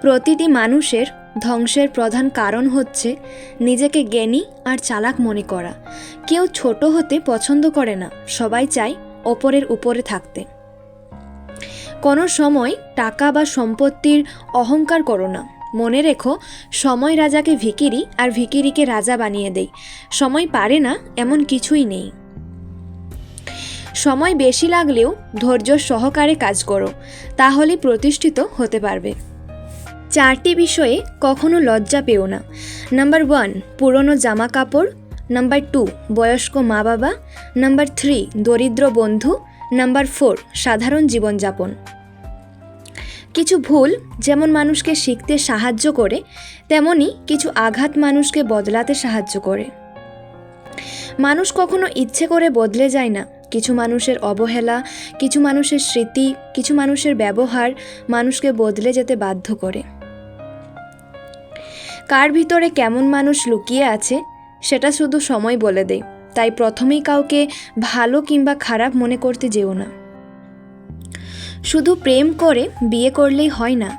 প্রতিটি মানুষের ধ্বংসের প্রধান কারণ হচ্ছে নিজেকে জ্ঞানী আর চালাক মনে করা। কেউ ছোট হতে পছন্দ করে না, সবাই চায় ওপরের উপরে থাকতে। কোনো সময় টাকা বা সম্পত্তির অহংকার করো না। মনে রেখো, সময় রাজাকে ভিকিরি আর ভিকিরিকে রাজা বানিয়ে দেয় সময় পারে না, এমন কিছুই নেই। সময় বেশি লাগলেও ধৈর্য সহকারে কাজ করো। তাহলে প্রতিষ্ঠিত হতে পারবে। চারটি বিষয়ে কখনো লজ্জা পেও না। নাম্বার ওয়ান, পুরনো জামা কাপড় নাম্বার টু, বয়স্ক মা বাবা নাম্বার থ্রি, দরিদ্র বন্ধু। নাম্বার ফোর, সাধারণ জীবনযাপন। কিছু ভুল যেমন মানুষকে শিখতে সাহায্য করে, তেমনি কিছু আঘাত মানুষকে বদলাতে সাহায্য করে। মানুষ কখনো ইচ্ছে করে বদলে যায় না। কিছু মানুষের অবহেলা, কিছু মানুষের স্মৃতি, কিছু মানুষের ব্যবহার মানুষকে বদলে যেতে বাধ্য করে। কার ভিতরে কেমন মানুষ লুকিয়ে আছে, সেটা শুধু সময় বলে দেয়। তাই প্রথমেই কাউকে ভালো কিংবা খারাপ মনে করতে যেও না। শুধু প্রেম করে বিয়ে করলেই হয় না।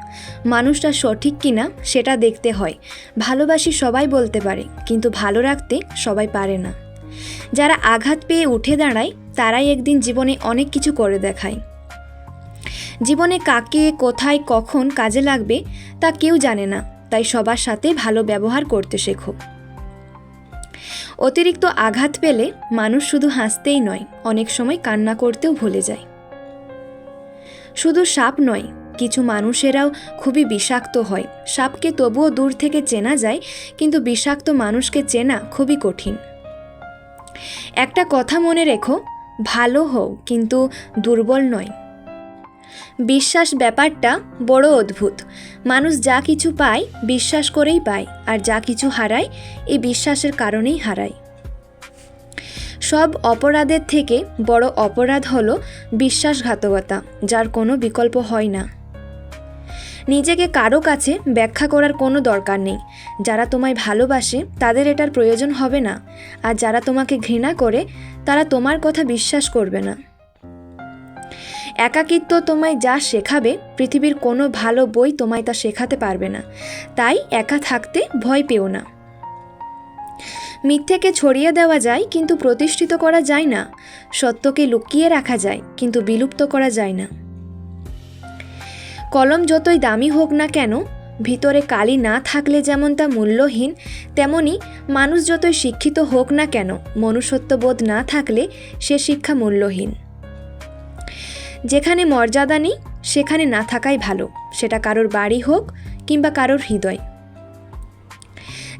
মানুষটা সঠিক কিনা, সেটা দেখতে হয়। ভালোবাসি সবাই বলতে পারে, কিন্তু ভালো রাখতে সবাই পারে না। যারা আঘাত পেয়ে উঠে দাঁড়ায়, তারাই একদিন জীবনে অনেক কিছু করে দেখায়। জীবনে কাকে, কোথায়, কখন কাজে লাগবে, তা কেউ জানে না। তাই সবার সাথে ভালো ব্যবহার করতে শেখো। অতিরিক্ত আঘাত পেলে মানুষ শুধু হাসতেই নয়, অনেক সময় কান্না করতেও ভুলে যায়। শুধু সাপ নয়, কিছু মানুষেরাও খুবই বিষাক্ত হয়। সাপকে তবুও দূর থেকে চেনা যায়, কিন্তু বিষাক্ত মানুষকে চেনা খুবই কঠিন। একটা কথা মনে রেখো, ভালো হও, কিন্তু দুর্বল নয়। বিশ্বাস ব্যাপারটা বড় অদ্ভুত। মানুষ যা কিছু পায়, বিশ্বাস করেই পায়, আর যা কিছু হারায়, এই বিশ্বাসের কারণেই হারায়। সব অপরাধের থেকে বড় অপরাধ হলো বিশ্বাসঘাতকতা, যার কোনো বিকল্প হয় না। নিজেকে কারও কাছে ব্যাখ্যা করার কোনো দরকার নেই। যারা তোমায় ভালোবাসে, তাদের এটার প্রয়োজন হবে না। আর যারা তোমাকে ঘৃণা করে, তারা তোমার কথা বিশ্বাস করবে না। একাকিত্ব তোমায় যা শেখাবে, পৃথিবীর কোনো ভালো বই তোমায় তা শেখাতে পারবে না। তাই একা থাকতে ভয় পেও না। মিথ্যেকে ছড়িয়ে দেওয়া যায়, কিন্তু প্রতিষ্ঠিত করা যায় না। সত্যকে লুকিয়ে রাখা যায়, কিন্তু বিলুপ্ত করা যায় না। কলম যতই দামি হোক না কেন, ভিতরে কালি না থাকলে যেমন তা মূল্যহীন, তেমনি মানুষ যতই শিক্ষিত হোক না কেন, মনুষ্যত্ববোধ না থাকলে সে শিক্ষা মূল্যহীন। যেখানে মর্যাদা নেই, সেখানে না থাকাই ভালো। সেটা কারোর বাড়ি হোক কিংবা কারোর হৃদয়।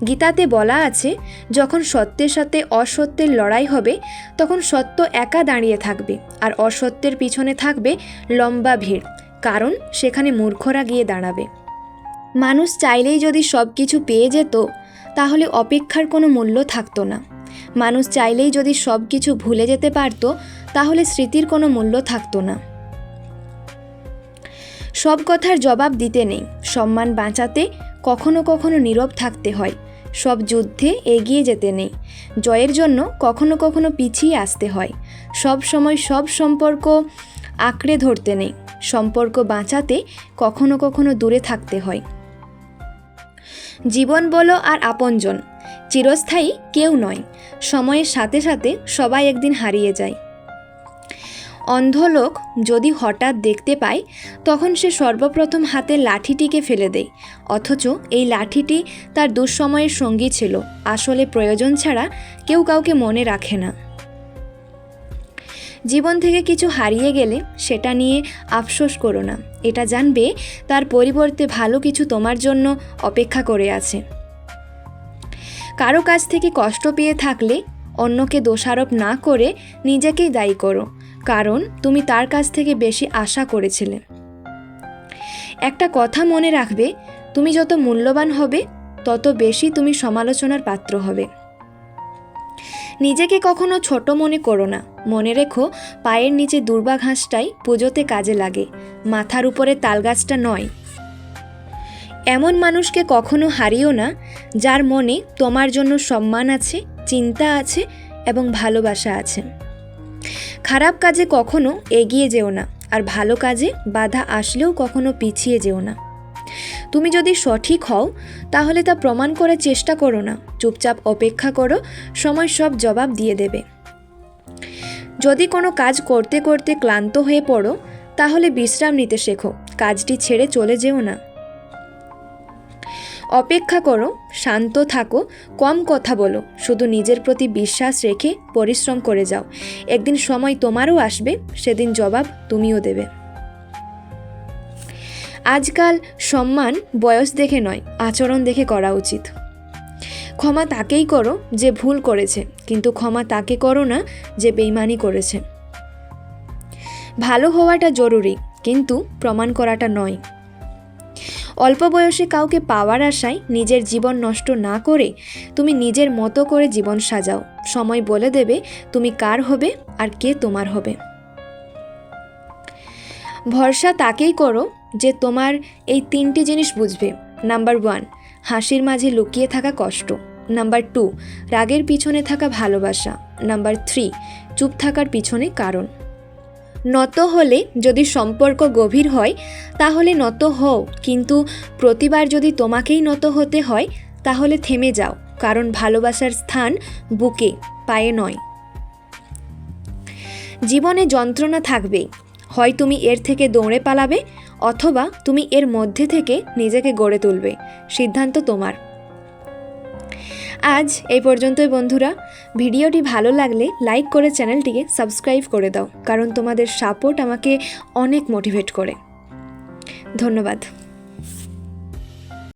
গীতাতে বলা আছে, যখন সত্যের সাথে অসত্যের লড়াই হবে, তখন সত্য একা দাঁড়িয়ে থাকবে আর অসত্যের পিছনে থাকবে লম্বা ভিড়, কারণ সেখানে মূর্খরা গিয়ে দাঁড়াবে। মানুষ চাইলেই যদি সব কিছু পেয়ে যেত, তাহলে অপেক্ষার কোনো মূল্য থাকতো না। মানুষ চাইলেই যদি সব কিছু ভুলে যেতে পারত, তাহলে স্মৃতির কোনো মূল্য থাকতো না। সব কথার জবাব দিতে নেই। সম্মান বাঁচাতে কখনো কখনো নীরব থাকতে হয়। সব যুদ্ধে এগিয়ে যেতে নেই। জয়ের জন্য কখনো কখনো পিছিয়ে আসতে হয়। সব সময় সব সম্পর্ক আঁকড়ে ধরতে নেই। সম্পর্ক বাঁচাতে কখনো কখনো দূরে থাকতে হয়। জীবন বলো আর আপনজন। চিরস্থায়ী কেউ নয়। সময়ের সাথে সাথে সবাই একদিন হারিয়ে যায়। অন্ধ লোক যদি হঠাৎ দেখতে পায়, তখন সে সর্বপ্রথম হাতের লাঠিটিকে ফেলে দেয়। অথচ এই লাঠিটি তার দুঃসময়ের সঙ্গী ছিল। আসলে প্রয়োজন ছাড়া কেউ কাউকে মনে রাখে না। জীবন থেকে কিছু হারিয়ে গেলে সেটা নিয়ে আফসোস করো না। এটা জানবে তার পরিবর্তে ভালো কিছু তোমার জন্য অপেক্ষা করে আছে। কারও কাছ থেকে কষ্ট পেয়ে থাকলে অন্যকে দোষারোপ না করে নিজেকেই দায়ী করো, কারণ তুমি তার কাছ থেকে বেশি আশা করেছিলে। একটা কথা মনে রাখবে, তুমি যত মূল্যবান হবে, তত বেশি তুমি সমালোচনার পাত্র হবে। নিজেকে কখনো ছোট মনে করো না। মনে রেখো, পায়ের নিচে দুর্বা ঘাসটাই পুজোতে কাজে লাগে। মাথার উপরে তালগাছটা নয়। এমন মানুষকে কখনো হারিও না, যার মনে তোমার জন্য সম্মান আছে, চিন্তা আছে এবং ভালোবাসা আছে। খারাপ কাজে কখনো এগিয়ে যেও না, আর ভালো কাজে বাধা আসলেও কখনো পিছিয়ে যেও না। তুমি যদি সঠিক হও, তাহলে তা প্রমাণ করার চেষ্টা করো না, চুপচাপ অপেক্ষা করো, সময় সব জবাব দিয়ে দেবে। যদি কোনো কাজ করতে করতে ক্লান্ত হয়ে পড়ো, তাহলে বিশ্রাম নিতে শেখো, কাজটি ছেড়ে চলে যেও না। অপেক্ষা করো, শান্ত থাকো, কম কথা বলো, শুধু নিজের প্রতি বিশ্বাস রেখে পরিশ্রম করে যাও। একদিন সময় তোমারও আসবে, সেদিন জবাব তুমিও দেবে। আজকাল সম্মান বয়স দেখে নয়, আচরণ দেখে করা উচিত। ক্ষমা তাকেই করো যে ভুল করেছে, কিন্তু ক্ষমা তাকে করো না যে বেইমানি করেছে। ভালো হওয়াটা জরুরি, কিন্তু প্রমাণ করাটা নয়। অল্প বয়সে কাউকে পাওয়ার আশায় নিজের জীবন নষ্ট না করে তুমি নিজের মতো করে জীবন সাজাও। সময় বলে দেবে তুমি কার হবে আর কে তোমার হবে। ভরসা তাকেই করো যে তোমার এই তিনটি জিনিস বুঝবে। নাম্বার ওয়ান, হাসির মাঝে লুকিয়ে থাকা কষ্ট। নাম্বার টু, রাগের পিছনে থাকা ভালোবাসা। নাম্বার থ্রি, চুপ থাকার পিছনে কারণ। নত হলে যদি সম্পর্ক গভীর হয়, তাহলে নত হও। কিন্তু প্রতিবার যদি তোমাকেই নত হতে হয়, তাহলে থেমে যাও, কারণ ভালোবাসার স্থান বুকে, পায়ে নয়। জীবনে যন্ত্রণা থাকবেই। হয় তুমি এর থেকে দৌড়ে পালাবে, অথবা তুমি এর মধ্যে থেকে নিজেকে গড়ে তুলবে। সিদ্ধান্ত তোমার। আজ এই পর্যন্তই বন্ধুরা। ভিডিওটি ভালো লাগলে লাইক করে চ্যানেলটিকে সাবস্ক্রাইব করে দাও, কারণ তোমাদের সাপোর্ট আমাকে অনেক মোটিভেট করে। ধন্যবাদ।